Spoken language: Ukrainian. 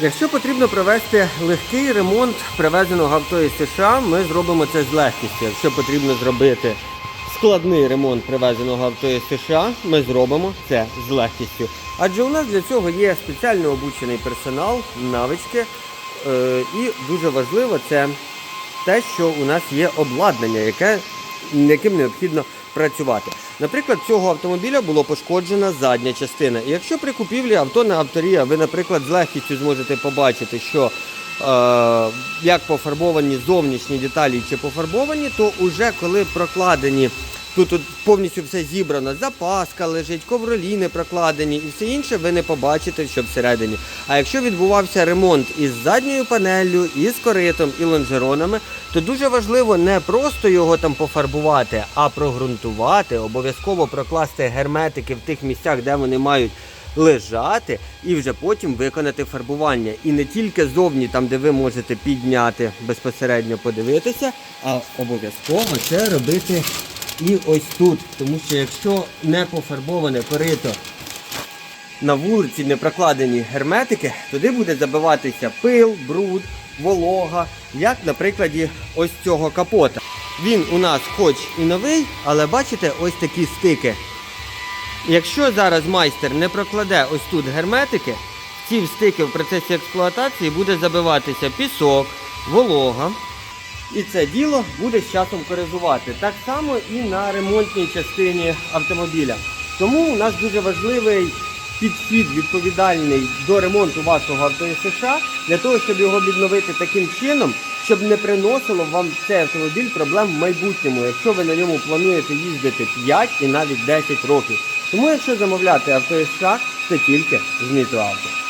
Якщо потрібно провести легкий ремонт привезеного авто із США, ми зробимо це з легкістю. Якщо потрібно зробити складний ремонт привезеного авто із США, ми зробимо це з легкістю. Адже у нас для цього є спеціально обучений персонал, навички. Е, і дуже важливо це те, що у нас є обладнання, яке, яким необхідно працювати. Наприклад, цього автомобіля було пошкоджена задня частина. І якщо при купівлі авто на авторія ви, наприклад, з легкістю зможете побачити, що е, як пофарбовані зовнішні деталі чи пофарбовані, то уже коли прокладені. Тут, тут повністю все зібрано, запаска лежить, ковроліни прокладені і все інше ви не побачите, що всередині. А якщо відбувався ремонт із задньою панеллю, із коритом і лонжеронами, то дуже важливо не просто його там пофарбувати, а прогрунтувати, обов'язково прокласти герметики в тих місцях, де вони мають лежати, і вже потім виконати фарбування. І не тільки зовні, там де ви можете підняти безпосередньо подивитися, а обов'язково це робити і ось тут. Тому що якщо не пофарбоване корито на вулиці не прокладені герметики, туди буде забиватися пил, бруд, волога, як на прикладі ось цього капота. Він у нас хоч і новий, але бачите, ось такі стики. Якщо зараз майстер не прокладе ось тут герметики, ці стики в процесі експлуатації буде забиватися пісок, волога. І це діло буде з часом коригувати. Так само і на ремонтній частині автомобіля. Тому у нас дуже важливий підхід відповідальний до ремонту вашого авто США для того, щоб його відновити таким чином, щоб не приносило вам цей автомобіль проблем в майбутньому, якщо ви на ньому плануєте їздити 5 і навіть 10 років. Тому якщо замовляти авто США, це тільки з Мітроавто.